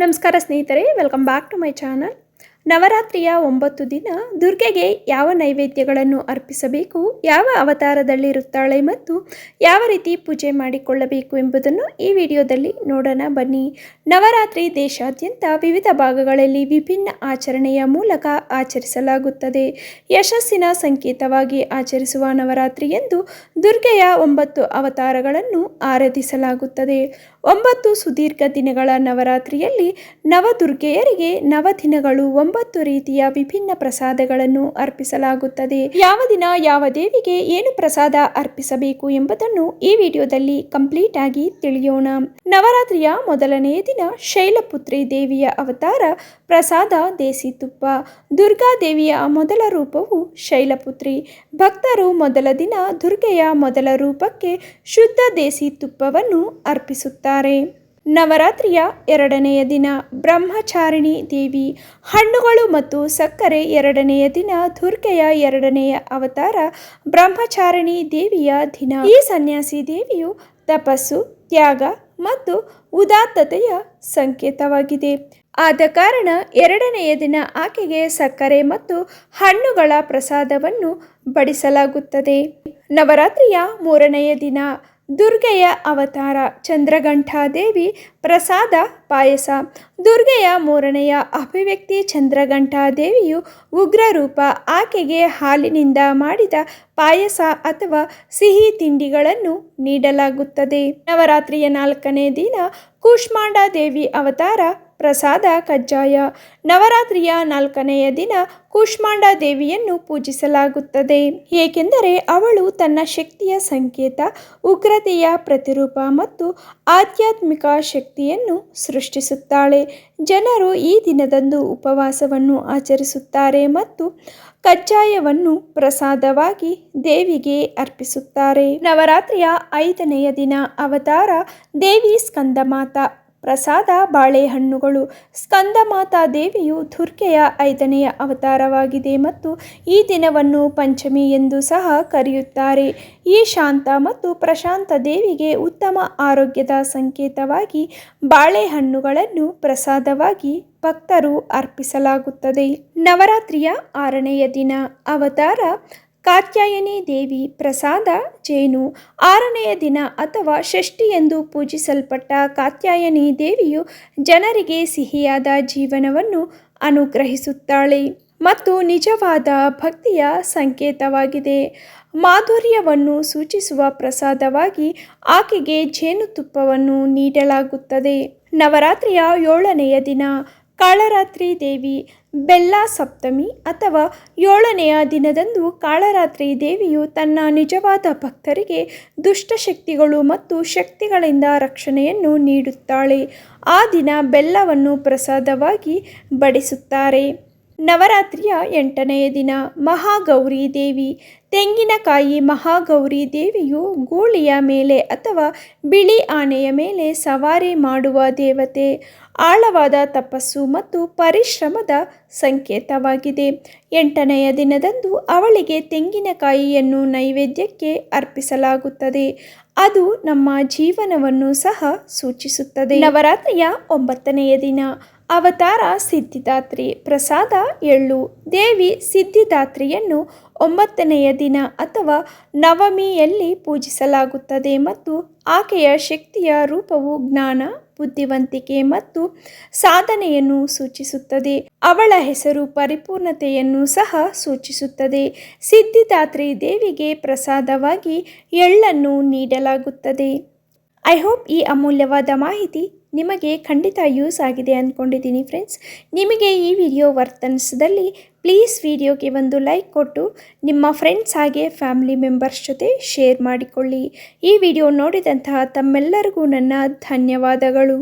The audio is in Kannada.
ನಮಸ್ಕಾರ ಸ್ನೇಹಿತರೆ welcome back to my channel ನವರಾತ್ರಿಯ ಒಂಬತ್ತು ದಿನ ದುರ್ಗೆಗೆ ಯಾವ ನೈವೇದ್ಯಗಳನ್ನು ಅರ್ಪಿಸಬೇಕು, ಯಾವ ಅವತಾರದಲ್ಲಿರುತ್ತಾಳೆ ಮತ್ತು ಯಾವ ರೀತಿ ಪೂಜೆ ಮಾಡಿಕೊಳ್ಳಬೇಕು ಎಂಬುದನ್ನು ಈ ವಿಡಿಯೋದಲ್ಲಿ ನೋಡೋಣ. ಬನ್ನಿ, ನವರಾತ್ರಿ ದೇಶಾದ್ಯಂತ ವಿವಿಧ ಭಾಗಗಳಲ್ಲಿ ವಿಭಿನ್ನ ಆಚರಣೆಯ ಮೂಲಕ ಆಚರಿಸಲಾಗುತ್ತದೆ. ಯಶಸ್ಸಿನ ಸಂಕೇತವಾಗಿ ಆಚರಿಸುವ ನವರಾತ್ರಿ ಎಂದು ದುರ್ಗೆಯ ಒಂಬತ್ತು ಅವತಾರಗಳನ್ನು ಆರಾಧಿಸಲಾಗುತ್ತದೆ. ಒಂಬತ್ತು ಸುದೀರ್ಘ ದಿನಗಳ ನವರಾತ್ರಿಯಲ್ಲಿ ನವದುರ್ಗೆಯರಿಗೆ ನವದಿನಗಳು, ಒಂಬತ್ತು ರೀತಿಯ ವಿಭಿನ್ನ ಪ್ರಸಾದಗಳನ್ನು ಅರ್ಪಿಸಲಾಗುತ್ತದೆ. ಯಾವ ದಿನ ಯಾವ ದೇವಿಗೆ ಏನು ಪ್ರಸಾದ ಅರ್ಪಿಸಬೇಕು ಎಂಬುದನ್ನು ಈ ವಿಡಿಯೋದಲ್ಲಿ ಕಂಪ್ಲೀಟ್ ಆಗಿ ತಿಳಿಯೋಣ. ನವರಾತ್ರಿಯ ಮೊದಲನೆಯ ದಿನ ಶೈಲಪುತ್ರಿ ದೇವಿಯ ಅವತಾರ ಪ್ರಸಾದ ದೇಸಿ ತುಪ್ಪ ದುರ್ಗಾ ದೇವಿಯ ಮೊದಲ ರೂಪವು ಶೈಲಪುತ್ರಿ. ಭಕ್ತರು ಮೊದಲ ದಿನ ದುರ್ಗೆಯ ಮೊದಲ ರೂಪಕ್ಕೆ ಶುದ್ಧ ದೇಸಿ ತುಪ್ಪವನ್ನು ಅರ್ಪಿಸುತ್ತಾರೆ. ನವರಾತ್ರಿಯ ಎರಡನೆಯ ದಿನ, ಬ್ರಹ್ಮಚಾರಿಣಿ ದೇವಿ, ಹಣ್ಣುಗಳು ಮತ್ತು ಸಕ್ಕರೆ ಎರಡನೆಯ ದಿನ, ದುರ್ಗೆಯ ಎರಡನೆಯ ಅವತಾರ, ಬ್ರಹ್ಮಚಾರಿಣಿ ದೇವಿಯ ದಿನ. ಈ ಸನ್ಯಾಸಿ ದೇವಿಯು ತಪಸ್ಸು, ತ್ಯಾಗ ಮತ್ತು ಉದಾತ್ತತೆಯ ಸಂಕೇತವಾಗಿದೆ. ಆದ ಕಾರಣ ಎರಡನೆಯ ದಿನ ಆಕೆಗೆ ಸಕ್ಕರೆ ಮತ್ತು ಹಣ್ಣುಗಳ ಪ್ರಸಾದವನ್ನು ಬಡಿಸಲಾಗುತ್ತದೆ. ನವರಾತ್ರಿಯ ಮೂರನೆಯ ದಿನ ದುರ್ಗೆಯ ಅವತಾರ ಚಂದ್ರಘಂಟಾದೇವಿ ಪ್ರಸಾದ ಪಾಯಸ. ದುರ್ಗೆಯ ಮೂರನೆಯ ಅಭಿವ್ಯಕ್ತಿ ಚಂದ್ರಘಂಟಾದೇವಿಯು ಉಗ್ರ ರೂಪ ಆಕೆಗೆ ಹಾಲಿನಿಂದ ಮಾಡಿದ ಪಾಯಸ ಅಥವಾ ಸಿಹಿ ತಿಂಡಿಗಳನ್ನು ನೀಡಲಾಗುತ್ತದೆ. ನವರಾತ್ರಿಯ ನಾಲ್ಕನೇ ದಿನ ಕೂಷ್ಮಾಂಡ ದೇವಿ ಅವತಾರ ಪ್ರಸಾದ ಕಜ್ಜಾಯ. ನವರಾತ್ರಿಯ ನಾಲ್ಕನೆಯ ದಿನ ಕೂಷ್ಮಾಂಡ ದೇವಿಯನ್ನು ಪೂಜಿಸಲಾಗುತ್ತದೆ. ಏಕೆಂದರೆ ಅವಳು ತನ್ನ ಶಕ್ತಿಯ ಸಂಕೇತ, ಉಗ್ರತೆಯ ಪ್ರತಿರೂಪ ಮತ್ತು ಆಧ್ಯಾತ್ಮಿಕ ಶಕ್ತಿಯನ್ನು ಸೃಷ್ಟಿಸುತ್ತಾಳೆ. ಜನರು ಈ ದಿನದಂದು ಉಪವಾಸವನ್ನು ಆಚರಿಸುತ್ತಾರೆ ಮತ್ತು ಕಜ್ಜಾಯವನ್ನು ಪ್ರಸಾದವಾಗಿ ದೇವಿಗೆ ಅರ್ಪಿಸುತ್ತಾರೆ. ನವರಾತ್ರಿಯ ಐದನೆಯ ದಿನ ಅವತಾರ ದೇವಿ ಸ್ಕಂದಮಾತ. ಪ್ರಸಾದ, ಬಾಳೆಹಣ್ಣುಗಳು, ಸ್ಕಂದಮಾತಾ ದೇವಿಯು ದುರ್ಗೆಯ ಐದನೆಯ ಅವತಾರವಾಗಿದೆ ಮತ್ತು ಈ ದಿನವನ್ನು ಪಂಚಮಿ ಎಂದು ಸಹ ಕರೆಯುತ್ತಾರೆ. ಈ ಶಾಂತ ಮತ್ತು ಪ್ರಶಾಂತ ದೇವಿಗೆ ಉತ್ತಮ ಆರೋಗ್ಯದ ಸಂಕೇತವಾಗಿ ಬಾಳೆಹಣ್ಣುಗಳನ್ನು ಪ್ರಸಾದವಾಗಿ ಭಕ್ತರು ಅರ್ಪಿಸಲಾಗುತ್ತದೆ. ನವರಾತ್ರಿಯ ಆರನೆಯ ದಿನ, ಅವತಾರ ಕಾತ್ಯಾಯನಿ ದೇವಿ ಪ್ರಸಾದ ಜೇನು ಆರನೆಯ ದಿನ ಅಥವಾ ಷಷ್ಠಿ ಎಂದು ಪೂಜಿಸಲ್ಪಟ್ಟ ಕಾತ್ಯಾಯನಿ ದೇವಿಯು ಜನರಿಗೆ ಸಿಹಿಯಾದ ಜೀವನವನ್ನು ಅನುಗ್ರಹಿಸುತ್ತಾಳೆ ಮತ್ತು ನಿಜವಾದ ಭಕ್ತಿಯ ಸಂಕೇತವಾಗಿದೆ. ಮಾಧುರ್ಯವನ್ನು ಸೂಚಿಸುವ ಪ್ರಸಾದವಾಗಿ ಆಕೆಗೆ ಜೇನುತುಪ್ಪವನ್ನು ನೀಡಲಾಗುತ್ತದೆ. ನವರಾತ್ರಿಯ ಏಳನೆಯ ದಿನ ಕಾಳರಾತ್ರಿ ದೇವಿ ಬೆಲ್ಲ ಸಪ್ತಮಿ ಅಥವಾ ಏಳನೆಯ ದಿನದಂದು ಕಾಳರಾತ್ರಿ ದೇವಿಯು ತನ್ನ ನಿಜವಾದ ಭಕ್ತರಿಗೆ ದುಷ್ಟಶಕ್ತಿಗಳು ಮತ್ತು ಶಕ್ತಿಗಳಿಂದ ರಕ್ಷಣೆಯನ್ನು ನೀಡುತ್ತಾಳೆ. ಆ ದಿನ ಬೆಲ್ಲವನ್ನು ಪ್ರಸಾದವಾಗಿ ಬಡಿಸುತ್ತಾರೆ. ನವರಾತ್ರಿಯ ಎಂಟನೆಯ ದಿನ. ಮಹಾಗೌರಿ ದೇವಿ. ತೆಂಗಿನಕಾಯಿ ಮಹಾಗೌರಿ ದೇವಿಯು ಗೂಳಿಯ ಮೇಲೆ ಅಥವಾ ಬಿಳಿ ಆನೆಯ ಮೇಲೆ ಸವಾರಿ ಮಾಡುವ ದೇವತೆ. ಆಳವಾದ ತಪಸ್ಸು ಮತ್ತು ಪರಿಶ್ರಮದ ಸಂಕೇತವಾಗಿದೆ. ಎಂಟನೆಯ ದಿನದಂದು ಅವಳಿಗೆ ತೆಂಗಿನಕಾಯಿಯನ್ನು ನೈವೇದ್ಯಕ್ಕೆ ಅರ್ಪಿಸಲಾಗುತ್ತದೆ. ಅದು ನಮ್ಮ ಜೀವನವನ್ನು ಸಹ ಸೂಚಿಸುತ್ತದೆ. ನವರಾತ್ರಿಯ ಒಂಬತ್ತನೆಯ ದಿನ. ಅವತಾರ ಸಿದ್ಧಿದಾತ್ರಿ ಪ್ರಸಾದ ಎಳ್ಳು. ದೇವಿ ಸಿದ್ಧಿದಾತ್ರಿಯನ್ನು ಒಂಬತ್ತನೆಯ ದಿನ ಅಥವಾ ನವಮಿಯಲ್ಲಿ ಪೂಜಿಸಲಾಗುತ್ತದೆ ಮತ್ತು ಆಕೆಯ ಶಕ್ತಿಯ ರೂಪವು ಜ್ಞಾನ, ಬುದ್ಧಿವಂತಿಕೆ ಮತ್ತು ಸಾಧನೆಯನ್ನು ಸೂಚಿಸುತ್ತದೆ. ಅವಳ ಹೆಸರು ಪರಿಪೂರ್ಣತೆಯನ್ನು ಸಹ ಸೂಚಿಸುತ್ತದೆ. ಸಿದ್ಧಿದಾತ್ರಿ ದೇವಿಗೆ ಪ್ರಸಾದವಾಗಿ ಎಳ್ಳನ್ನು ನೀಡಲಾಗುತ್ತದೆ. ಐ ಹೋಪ್ ಈ ಅಮೂಲ್ಯವಾದ ಮಾಹಿತಿ ನಿಮಗೆ ಖಂಡಿತ ಯೂಸ್ ಆಗಿದೆ ಅಂದ್ಕೊಂಡಿದ್ದೀನಿ ಫ್ರೆಂಡ್ಸ್ ನಿಮಗೆ ಈ ವಿಡಿಯೋ ವರ್ತನಿಸಿದಲ್ಲಿ ಪ್ಲೀಸ್ ವಿಡಿಯೋಗೆ ಒಂದು ಲೈಕ್ ಕೊಟ್ಟು ನಿಮ್ಮ ಫ್ರೆಂಡ್ಸ್ ಹಾಗೆ ಫ್ಯಾಮಿಲಿ ಮೆಂಬರ್ಸ್ ಜೊತೆ ಶೇರ್ ಮಾಡಿಕೊಳ್ಳಿ. ಈ ವಿಡಿಯೋ ನೋಡಿದಂತಹ ತಮ್ಮೆಲ್ಲರಿಗೂ ನನ್ನ ಧನ್ಯವಾದಗಳು.